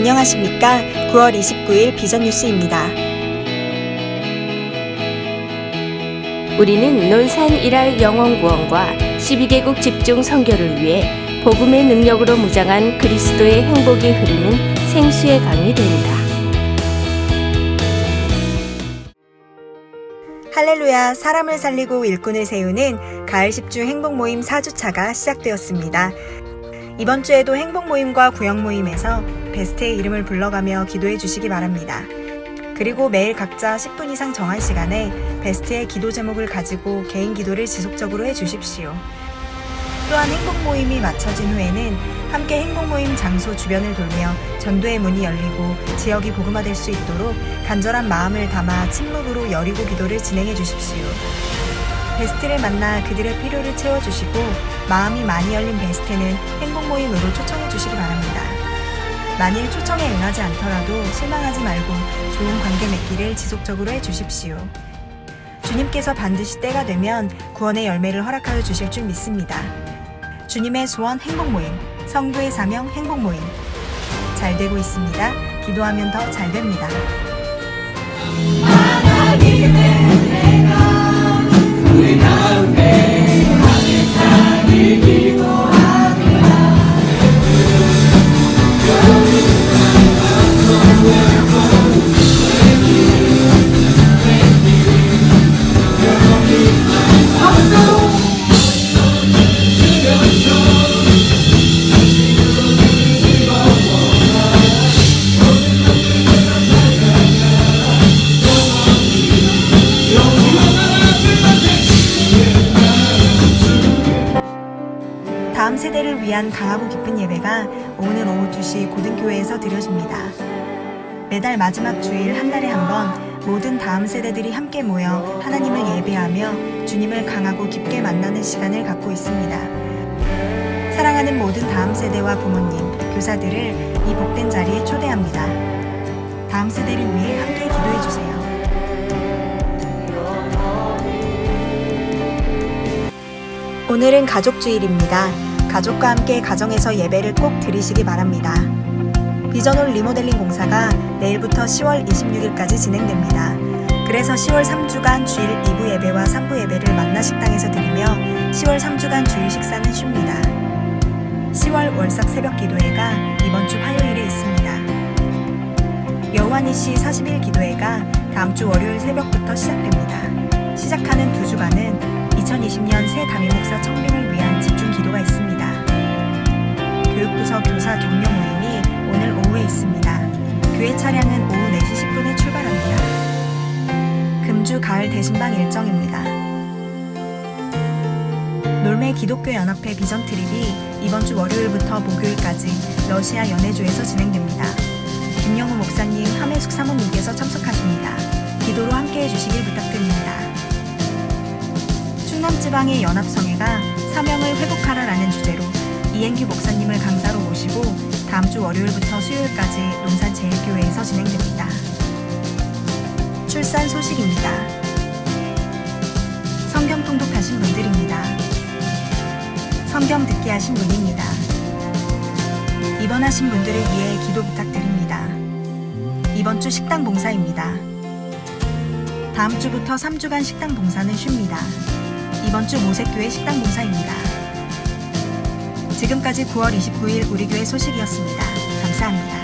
안녕하십니까. 9월 29일 비전 뉴스입니다. 우리는 논산 일할 영원 구원과 12개국 집중 선교를 위해 복음의 능력으로 무장한 그리스도의 행복이 흐르는 생수의 강이 된다. 할렐루야, 사람을 살리고 일꾼을 세우는 가을 10주 행복 모임 4주차가 시작되었습니다. 이번 주에도 행복 모임과 구역 모임에서 베스트의 이름을 불러가며 기도해 주시기 바랍니다. 그리고 매일 각자 10분 이상 정한 시간에 베스트의 기도 제목을 가지고 개인 기도를 지속적으로 해 주십시오. 또한 행복 모임이 마쳐진 후에는 함께 행복 모임 장소 주변을 돌며 전도의 문이 열리고 지역이 복음화될 수 있도록 간절한 마음을 담아 침묵으로 여리고 기도를 진행해 주십시오. 베스트를 만나 그들의 필요를 채워주시고 마음이 많이 열린 베스트는 행복 모임으로 초청해 주시기 바랍니다. 만일 초청에 응하지 않더라도 실망하지 말고 좋은 관계 맺기를 지속적으로 해 주십시오. 주님께서 반드시 때가 되면 구원의 열매를 허락하여 주실 줄 믿습니다. 주님의 소원 행복 모임, 성도의 사명 행복 모임. 잘 되고 있습니다. 기도하면 더 잘 됩니다. now. 다음 세대를 위한 강하고 깊은 예배가 오늘 오후 2시 고등교회에서 드려집니다. 매달 마지막 주일 한 달에 한 번 모든 다음 세대들이 함께 모여 하나님을 예배하며 주님을 강하고 깊게 만나는 시간을 갖고 있습니다. 사랑하는 모든 다음 세대와 부모님, 교사들을 이 복된 자리에 초대합니다. 다음 세대를 위해 함께 기도해 주세요. 오늘은 가족주일입니다. 가족과 함께 가정에서 예배를 꼭 드리시기 바랍니다. 비전홀 리모델링 공사가 내일부터 10월 26일까지 진행됩니다. 그래서 10월 3주간 주일 2부 예배와 3부 예배를 만나 식당에서 드리며 10월 3주간 주일 식사는 쉽니다. 10월 월삭 새벽 기도회가 이번 주 화요일에 있습니다. 여호와니시 40일 기도회가 다음 주 월요일 새벽부터 시작됩니다. 시작하는 두 주간은 2020년 새 담임 목사 청빙을 위한 집중. 교사 격려 모임이 오늘 오후에 있습니다. 교회 차량은 오후 4시 10분에 출발합니다. 금주 가을 대신방 일정입니다. 놀매 기독교 연합회 비전 트립이 이번 주 월요일부터 목요일까지 러시아 연해주에서 진행됩니다. 김영우 목사님, 함혜숙 사모님께서 참석하십니다. 기도로 함께 해 주시길 부탁드립니다. 충남지방의 연합성회가 사명을 회복하라라는 주제로 이행규 목사 월요일부터 수요일까지 논산 제일교회에서 진행됩니다. 출산 소식입니다. 성경 통독하신 분들입니다. 성경 듣기 하신 분입니다. 입원하신 분들을 위해 기도 부탁드립니다. 이번 주 식당 봉사입니다. 다음 주부터 3주간 식당 봉사는 쉽니다. 이번 주 모색교회 식당 봉사입니다. 지금까지 9월 29일 우리 교회 소식이었습니다. 감사합니다.